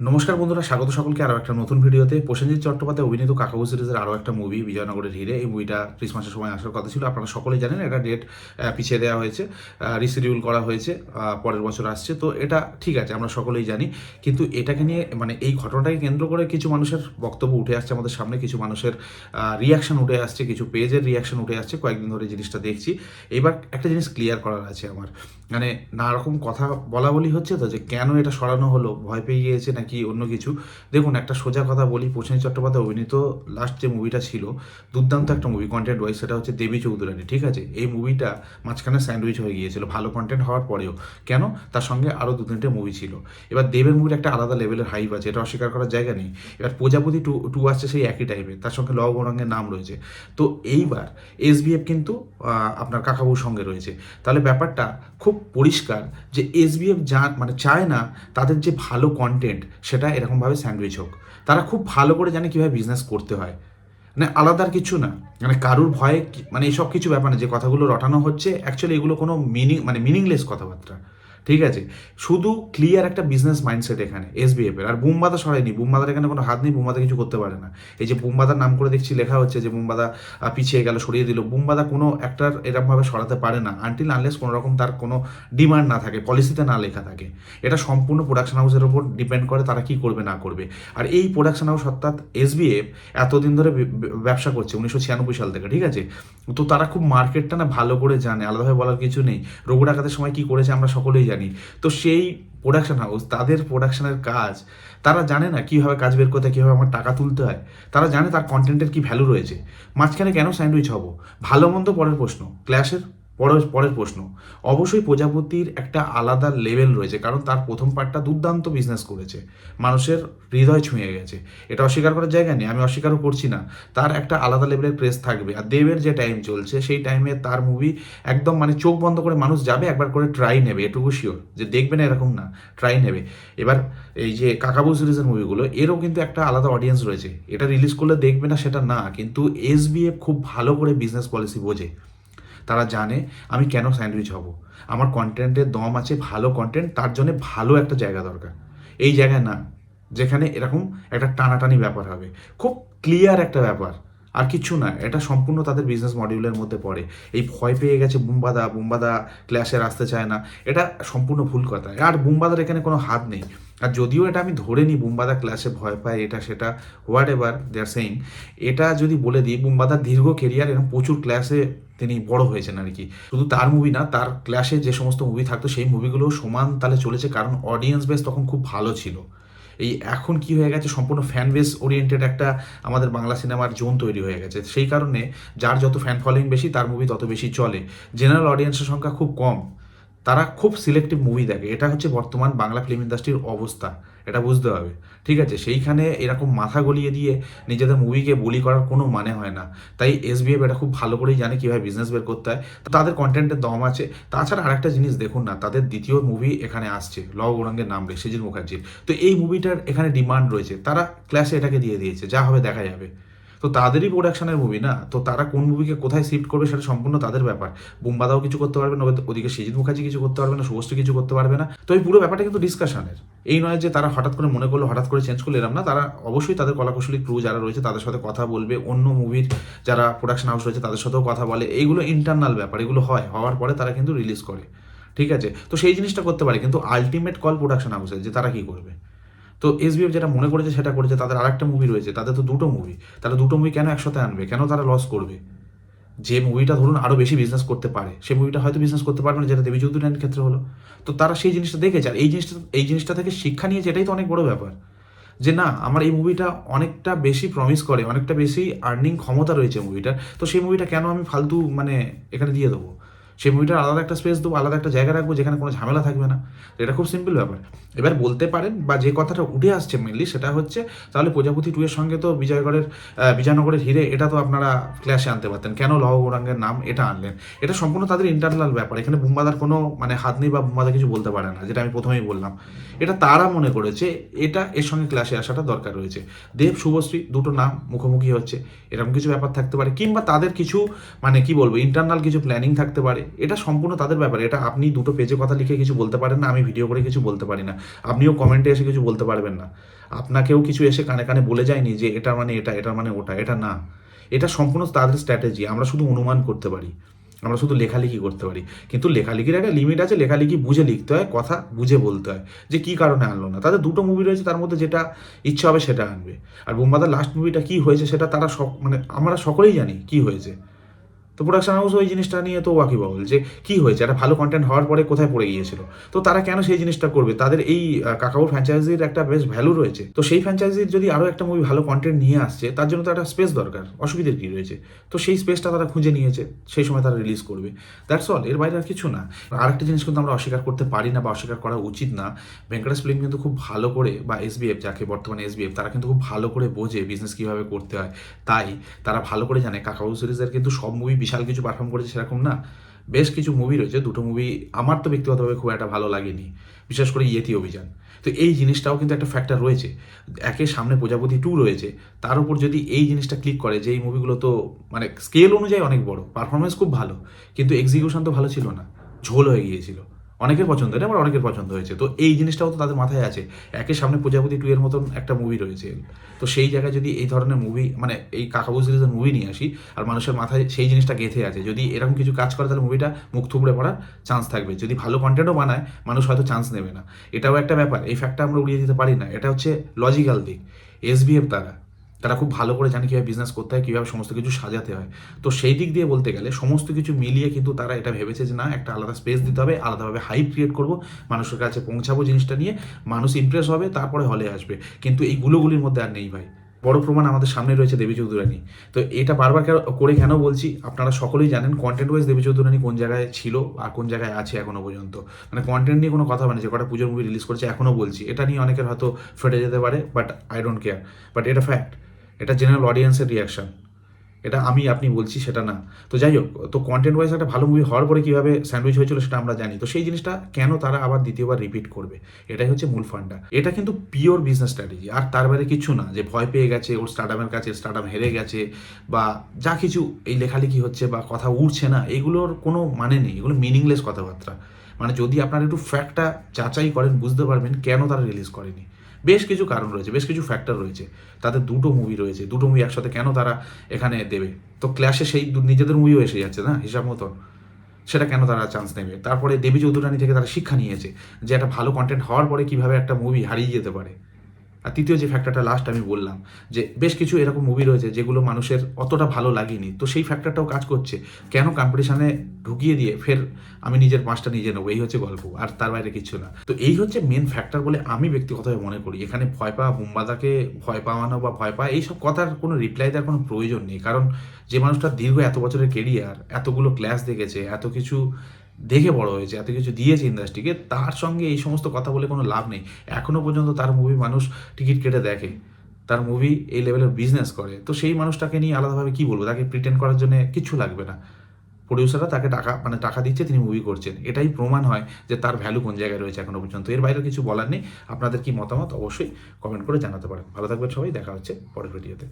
নমস্কার বন্ধুরা, স্বাগত সকলকে আরও একটা নতুন ভিডিওতে। প্রসেনজিৎ চট্টোপাধ্যায় অভিনীত কাকাবু সিরিজের আরও একটা মুভি বিজয়নগরের হিরে। এই মুভিটা ক্রিসমাসের সময় আসার কথা ছিল। আপনারা সকলেই জানেন এটা ডেট পিছিয়ে দেওয়া হয়েছে রিসিডিউল করা হয়েছে পরের বছর আসছে। তো এটা ঠিক আছে, আমরা সকলেই জানি। কিন্তু এটাকে নিয়ে মানে এই ঘটনাটাকে কেন্দ্র করে কিছু মানুষের বক্তব্য উঠে আসছে আমাদের সামনে, কিছু মানুষের রিয়াকশন উঠে আসছে, কিছু পেজের রিয়াকশন উঠে আসছে। কয়েকদিন ধরে জিনিসটা দেখছি। এবার একটা জিনিস ক্লিয়ার করার আছে আমার। মানে নানা রকম কথা বলা বলি হচ্ছে তো যে কেন এটা সরানো হলো? ভয় পেয়ে গিয়েছে নাকি অন্য কিছু? দেখুন, একটা সোজা কথা বলি, প্রসেনজিৎ চট্টোপাধ্যায় অভিনীত লাস্ট যে মুভিটা ছিল, দুর্দান্ত একটা মুভি কন্টেন্ট ওয়াইজ সেটা হচ্ছে দেবী চৌধুরানী, ঠিক আছে? এই মুভিটা মাঝখানে স্যান্ডউইচ হয়ে গিয়েছিল, ভালো কন্টেন্ট হওয়ার পরেও। কেন? তার সঙ্গে আরও দু তিনটে মুভি ছিল। এবার দেবের মুভির একটা আলাদা লেভেলের হাইপ আছে, এটা অস্বীকার করার জায়গা নেই। এবার প্রজাপতি টু টু আসছে সেই একই টাইপের তার সঙ্গে লব গৌরাঙ্গের নাম রয়েছে। তো এইবার এস এসবিএফ কিন্তু আপনার কাকাবুর সঙ্গে রয়েছে। তাহলে ব্যাপারটা খুব পরিষ্কার যে এস এসবিএফ যা মানে চায় না তাদের যে ভালো কন্টেন্ট সেটা এরকমভাবে স্যান্ডউইচ হোক। তারা খুব ভালো করে জানে কীভাবে বিজনেস করতে হয়। মানে আলাদার কিছু না। মানে কারুর ভয়ে মানে মানে এইসব কিছু ব্যাপার না। যে কথাগুলো রটানো হচ্ছে অ্যাকচুয়ালি এগুলো কোনো মিনিং মানে মিনিংলেস কথাবার্তা। ঠিক আছে? শুধু ক্লিয়ার একটা বিজনেস মাইন্ডসেট এখানে এসবিএফ এর। আর বুমবাদা সরাইনি বুমবাদার এখানে কোনো হাত নেই, বুমবাদা কিছু করতে পারে না। এই যে বুমবাদার নাম করে দেখছি, লেখা হচ্ছে যে বুমবাদা পিছিয়ে গেল, সরিয়ে দিল। বুমবাদা কোনো একটার এরকমভাবে সরাতে পারে না। আনটিল আনলেস কোনো রকম তার কোনো ডিমান্ড না থাকে পলিসিতে না লেখা থাকে। এটা সম্পূর্ণ প্রোডাকশন হাউসের উপর ডিপেন্ড করে তারা কি করবে, না করবে। আর এই প্রোডাকশন হাউস অর্থাৎ এস এসবিএফ এতদিন ধরে ব্যবসা করছে, উনিশশো ছিয়ানব্বই সাল থেকে, ঠিক আছে? তো তারা খুব মার্কেটটা না ভালো করে জানে, আলাদাভাবে বলার কিছু নেই। রঘু ডাকাতের সময় কি করেছে আমরা সকলেই জানি। তো সেই প্রোডাকশন হাউস তাদের প্রোডাকশনের কাজ, তারা জানে না কীভাবে কাজ বের করতে কীভাবে আমার টাকা তুলতে হয়। তারা জানে তার কন্টেন্টের কী ভ্যালু রয়েছে। মাঝখানে কেন স্যান্ডউইচ হব? ভালো মন্দ পরের প্রশ্ন। ক্ল্যাশের পরের পরের প্রশ্ন। অবশ্যই প্রজাপতির একটা আলাদা লেভেল রয়েছে, কারণ তার প্রথম পার্টটা দুর্দান্ত বিজনেস করেছে। মানুষের হৃদয় ছুঁয়ে গেছে। এটা অস্বীকার করার জায়গা নেই, আমি অস্বীকারও করছি না। তার একটা আলাদা লেভেলের প্রেস থাকবে, আর দেবের যে টাইম চলছে, সেই টাইমে তার মুভি একদম মানে চোখ বন্ধ করে মানুষ যাবে, একবার করে ট্রাই নেবে, এটুকু শিওর যে দেখবে না এরকম না ট্রাই নেবে। এবার এই যে কাকাবু সিরিজের মুভিগুলো এরও কিন্তু একটা আলাদা অডিয়েন্স রয়েছে। এটা রিলিজ করলে দেখবে না সেটা না, কিন্তু এসবিএফ খুব ভালো করে বিজনেস পলিসি বোঝে। তারা জানে আমি কেন স্যান্ডউইচ হব। আমার কন্টেন্টের দম আছে, ভালো কন্টেন্ট, তার জন্য ভালো একটা জায়গা দরকার। এই জায়গায় না, যেখানে এরকম একটা টানাটানি ব্যাপার হবে। খুব ক্লিয়ার একটা ব্যাপার। আর কিছু না, এটা সম্পূর্ণ তাদের বিজনেস মডিউলের মধ্যে পড়ে। এই ভয় পেয়ে গেছে বুম্বাদা বুম্বাদা ক্ল্যাশের আসতে চায় না। এটা সম্পূর্ণ ভুল কথা। আর বুম্বাদার এখানে কোনো হাত নেই। আর যদিও এটা আমি ধরে নিই, বুম্বাদা ক্লাসে ভয় পায়, এটা, সেটা whatever they are saying এটা যদি বলে দিই বুম্বাদার দীর্ঘ কেরিয়ার এরকম প্রচুর ক্লাসে তিনি বড় হয়েছেন আর কি। শুধু তার মুভি না, তার ক্লাসে যে সমস্ত মুভি থাকতো, সেই মুভিগুলো সমান তালে চলেছে, কারণ অডিয়েন্স বেস তখন খুব ভালো ছিল। এই এখন কি হয়ে গেছে? সম্পূর্ণ ফ্যান বেস ওরিয়েন্টেড একটা আমাদের বাংলা সিনেমার জোন তৈরি হয়ে গেছে। সেই কারণে যার যত ফ্যান ফলোয়িং বেশি, তার মুভি তত বেশি চলে। জেনারেল অডিয়েন্সের সংখ্যা খুব কম। তারা খুব সিলেক্টিভ মুভি দেখে। এটা হচ্ছে বর্তমান বাংলা ফিল্ম ইন্ডাস্ট্রির অবস্থা। এটা বুঝতে হবে। ঠিক আছে? সেইখানে এরকম মাথা গলিয়ে দিয়ে নিজেদের মুভিকে বলি করার কোনো মানে হয় না। তাই এসবিএফ এটা খুব ভালো করেই জানে কীভাবে বিজনেস বের করতে হয়। তাদের কন্টেন্টের দম আছে। তাছাড়া আরেকটা জিনিস দেখুন না, তাদের দ্বিতীয় মুভি এখানে আসছে লব গৌরাঙ্গের নাম রে সৃজিত মুখার্জির। তো এই মুভিটার এখানে ডিমান্ড রয়েছে। তারা ক্লাসে এটাকে দিয়ে দিয়েছে। যা হবে দেখা যাবে। তো তাদেরই প্রোডাকশনের মুভি না? তো তারা কোন মুভিকে কোথায় শিফট করবে সেটা সম্পূর্ণ তাদের ব্যাপার। বুম্বাদাও কিছু করতে পারবে না ওদিকে সৃজিত মুখার্জি কিছু করতে পারবে না, শুভশ্রী কিছু করতে পারবে না। তো এই পুরো ব্যাপারটা কিন্তু ডিসকাশনের এই নয় যে তারা হঠাৎ করে মনে করল, হঠাৎ করে চেঞ্জ করল, এরম না। তারা অবশ্যই তাদের কলাকুশলী ক্রু যারা রয়েছে তাদের সাথে কথা বলবে, অন্য মুভির যারা প্রোডাকশন হাউস রয়েছে তাদের সাথেও কথা বলে। এইগুলো ইন্টারনাল ব্যাপার, এগুলো হয়। হওয়ার পরে তারা কিন্তু রিলিজ করে। ঠিক আছে? তো সেই জিনিসটা করতে পারে। কিন্তু আলটিমেট কল প্রোডাকশন হাউসের যে তারা কি করবে? তো এসবিএফ যেটা মনে করেছে সেটা করেছে, তাদের আরেকটা মুভি রয়েছে, তাদের তো দুটো মুভি তারা দুটো মুভি কেন একসাথে আনবে? কেন তারা লস করবে? যে মুভিটা ধরুন আরও বেশি বিজনেস করতে পারে সেই মুভিটা হয়তো বিজনেস করতে পারবে না, যেটা দেবী চৌধুরীর ক্ষেত্রে হলো। তো তারা সেই জিনিসটা দেখেছে, আর এই জিনিসটা এই জিনিসটা থেকে শিক্ষা নিয়েছে, এটাই তো অনেক বড় ব্যাপার। যে না, আমার এই মুভিটা অনেকটা বেশি প্রমিস করে, অনেকটা বেশি আর্নিং ক্ষমতা রয়েছে মুভিটার তো সেই মুভিটা কেন আমি ফালতু মানে এখানে দিয়ে দেবো? সেই মুভিটার আলাদা একটা স্পেস দেবো, আলাদা একটা জায়গা রাখব যেখানে কোনো ঝামেলা থাকবে না। এটা খুব সিম্পল ব্যাপার। এবার বলতে পারেন, বা যে কথাটা উঠে আসছে মেনলি সেটা হচ্ছে, তাহলে প্রজাপতি টু এর সঙ্গে তো বিজয়গড়ের বিজয়নগরের হিরে এটা তো আপনারা ক্লাসে আনতে পারতেন। কেন লহ গৌরাঙ্গের নাম এটা আনলেন? এটা সম্পূর্ণ তাদের ইন্টারনাল ব্যাপার। এখানে বুম্বাদার কোনো মানে হাত নেই বা বুম্বাদা কিছু বলতে পারে না, যেটা আমি প্রথমেই বললাম। এটা তারা মনে করেছে, এটা এর সঙ্গে ক্লাসে আসাটা দরকার রয়েছে। দেব, শুভশ্রী দুটো নাম মুখোমুখি হচ্ছে। এরকম কিছু ব্যাপার থাকতে পারে, কিংবা তাদের কিছু মানে কি বলব ইন্টারনাল কিছু প্ল্যানিং থাকতে পারে। এটা সম্পূর্ণ তাদের ব্যাপার। এটা আপনি দুটো পেজে কথা লিখে কিছু বলতে পারেন না, আমি ভিডিও করে কিছু বলতে পারি না। আপনিও কমেন্টে এসে কিছু বলতে পারবেন না। আপনাকেও কিছু এসে কানে কানে বলে যায়নি যে এটা মানে এটা এটা মানে ওটা, এটা না। এটা সম্পূর্ণ তাদের স্ট্র্যাটেজি আমরা শুধু অনুমান করতে পারি। আমরা শুধু লেখালেখি করতে পারি। কিন্তু লেখালেখির একটা লিমিট আছে, লেখালেখি বুঝে লিখতে হয়, কথা বুঝে বলতে হয় যে কী কারণে আনলো না। তাদের দুটো মুভি রয়েছে, তার মধ্যে যেটা ইচ্ছা হবে সেটা আনবে। আর বোম্বাদার লাস্ট মুভিটা কী হয়েছে সেটা তারা সক মানে আমরা সকলেই জানি কী হয়েছে। তো প্রোডাকশন হাউস ওই জিনিসটা নিয়ে তো ওয়াকিবহল যে কি হয়েছে? একটা ভালো কন্টেন্ট হওয়ার পরে কোথায় পড়ে গিয়েছিল? তো তারা কেন সেই জিনিসটা করবে? তাদের এই আহ, কাকাবুর ফ্র্যাঞ্চাইজির একটা বেশ ভ্যালু রয়েছে। তো সেই ফ্র্যাঞ্চাইজির যদি আরও একটা মুভি ভালো কন্টেন্ট নিয়ে আসছে তার জন্য তো একটা স্পেস দরকার। অসুবিধার কী রয়েছে? তো সেই স্পেসটা তারা খুঁজে নিয়েছে। সেই সময় তারা রিলিজ করবে। দ্যাটস অল এর বাইরে আর কিছু না। আর একটা জিনিস কিন্তু আমরা অস্বীকার করতে পারি না বা অস্বীকার করা উচিত না। ভেঙ্কটেশ ফিল্ম কিন্তু খুব ভালো করে বা এসবিএফ যাকে বর্তমানে এসবিএফ তারা কিন্তু খুব ভালো করে বোঝে বিজনেস কীভাবে করতে হয়। তাই তারা ভালো করে জানে। কাকাবু সিরিজের কিন্তু সব মুভি বিশাল কিছু পারফর্ম করেছে সেরকম না। বেশ কিছু মুভি রয়েছে, দুটো মুভি আমার তো ব্যক্তিগতভাবে খুব একটা ভালো লাগেনি, বিশেষ করে ইয়েতি অভিযান। তো এই জিনিসটাও কিন্তু একটা ফ্যাক্টর রয়েছে। একে সামনে প্রজাপতি টু রয়েছে, তার উপর যদি এই জিনিসটা ক্লিক করে যে এই মুভিগুলো তো মানে স্কেল অনুযায়ী অনেক বড় পারফরমেন্স খুব ভালো, কিন্তু এক্সিকিউশন তো ভালো ছিল না, ঝোল হয়ে গিয়েছিল। অনেকের পছন্দ, এটা আমার অনেকের পছন্দ হয়েছে। তো এই জিনিসটাও তো তাদের মাথায় আছে। একের সামনে প্রজাপতি টু এর মতন একটা মুভি রয়েছে। তো সেই জায়গায় যদি এই ধরনের মুভি মানে এই কাকাবু সিরিজের মুভি নিয়ে আসি, আর মানুষের মাথায় সেই জিনিসটা গেঁথে আছে, যদি এরকম কিছু কাজ করে, তাহলে মুভিটা মুখ থুবড়ে পড়ার চান্স থাকবে। যদি ভালো কন্টেন্টও বানায়, মানুষ হয়তো চান্স নেবে না। এটাও একটা ব্যাপার। এই ফ্যাক্টটা আমরা উড়িয়ে দিতে পারি না। এটা হচ্ছে লজিক্যাল দিক। এস এসবিএফ তারা তারা খুব ভালো করে জানে কীভাবে বিজনেস করতে হয়, কীভাবে সমস্ত কিছু সাজাতে হয়। তো সেই দিক দিয়ে বলতে গেলে সমস্ত কিছু মিলিয়ে কিন্তু তারা এটা ভেবেছে যে না, একটা আলাদা স্পেস দিতে হবে, আলাদাভাবে হাইপ ক্রিয়েট করব, মানুষের কাছে পৌঁছাবো জিনিসটা নিয়ে, মানুষ ইমপ্রেস হবে, তারপরে হলে আসবে। কিন্তু এই গুলোগুলির মধ্যে আর নেই ভাই। বড় প্রমাণ আমাদের সামনে রয়েছে দেবী চৌধুরানী। তো এটা বারবার করে কেন বলছি, আপনারা সকলেই জানেন কন্টেন্ট ওয়াইজ দেবী চৌধুরানী কোন জায়গায় ছিল আর কোন জায়গায় আছে এখনও পর্যন্ত। মানে কন্টেন্ট নিয়ে কোনো কথা মানে যে কটা পুজোর মুভি রিলিজ করেছে এখনও বলছি। এটা নিয়ে অনেকের হয়তো ফেটে যেতে পারে but I don't care but এটা ফ্যাক্ট এটা জেনারেল অডিয়েন্সের রিয়াকশন এটা আমি, আপনি বলছি, সেটা না। তো যাই হোক, তো কন্টেন্ট ওয়াইজ একটা ভালো মুভি হওয়ার পরে কীভাবে স্যান্ডউইচ হয়েছিল সেটা আমরা জানি। তো সেই জিনিসটা কেন তারা আবার দ্বিতীয়বার রিপিট করবে? এটাই হচ্ছে মূল ফান্ডা এটা কিন্তু পিওর বিজনেস স্ট্র্যাটেজি আর তার বাইরে কিছু না, যে ভয় পেয়ে গেছে, ওর স্টার্টামের কাছে স্টার্টাম হেরে গেছে, বা যা কিছু এই লেখালেখি হচ্ছে, বা কথা উঠছে না, এগুলোর কোনো মানে নেই। এগুলো মিনিংলেস কথাবার্তা। মানে যদি আপনারা একটু ফ্যাক্টটা যাচাই করেন, বুঝতে পারবেন কেন তারা রিলিজ করেনি। বেশ কিছু কারণ রয়েছে, বেশ কিছু ফ্যাক্টর রয়েছে। তাদের দুটো মুভি রয়েছে, দুটো মুভি একসাথে কেন তারা এখানে দেবে? তো ক্ল্যাশে সেই নিজেদের মুভিও এসে যাচ্ছে, না? হিসাব মতন। সেটা কেন তারা চান্স নেবে? তারপরে দেবী চৌধুরানী থেকে তারা শিক্ষা নিয়েছে যে একটা ভালো কন্টেন্ট হওয়ার পরে কীভাবে একটা মুভি হারিয়ে যেতে পারে। আর তৃতীয় যে ফ্যাক্টরটা লাস্ট আমি বললাম, যে বেশ কিছু এরকম মুভি রয়েছে যেগুলো মানুষের অতটা ভালো লাগেনি। তো সেই ফ্যাক্টরটাও কাজ করছে। কেন কম্পিটিশানে ঢুকিয়ে দিয়ে ফের আমি নিজের পাঁচটা নিজে নেব? এই হচ্ছে গল্প, আর তার বাইরে কিছু না। তো এই হচ্ছে মেন ফ্যাক্টর বলে আমি ব্যক্তিগতভাবে মনে করি। এখানে ভয় পাওয়া বুম্বাদাকে ভয় পাওয়ানো বা ভয় পাওয়া, এইসব কথার কোনো রিপ্লাই দেওয়ার কোনো প্রয়োজন নেই। কারণ যে মানুষটা দীর্ঘ এত বছরের কেরিয়ার এতগুলো ক্লাস দেখেছে, এত কিছু দেখে বড় হয়েছে, এত কিছু দিয়েছে ইন্ডাস্ট্রিকে তার সঙ্গে এই সমস্ত কথা বলে কোনো লাভ নেই। এখনও পর্যন্ত তার মুভি মানুষ টিকিট কেটে দেখে। তার মুভি এই লেভেলের বিজনেস করে। তো সেই মানুষটাকে নিয়ে আলাদাভাবে কি বলব? তাকে প্রিটেন্ড করার জন্য কিছু লাগবে না। প্রডিউসাররা তাকে টাকা মানে টাকা দিচ্ছে, তিনি মুভি করছেন। এটাই প্রমাণ হয় যে তার ভ্যালু কোন জায়গায় রয়েছে এখনও পর্যন্ত। এর বাইরে কিছু বলার নেই। আপনাদের কি মতামত? অবশ্যই কমেন্ট করে জানাতে পারেন। ভালো থাকবেন সবাই। দেখা হচ্ছে পরের ভিডিওতে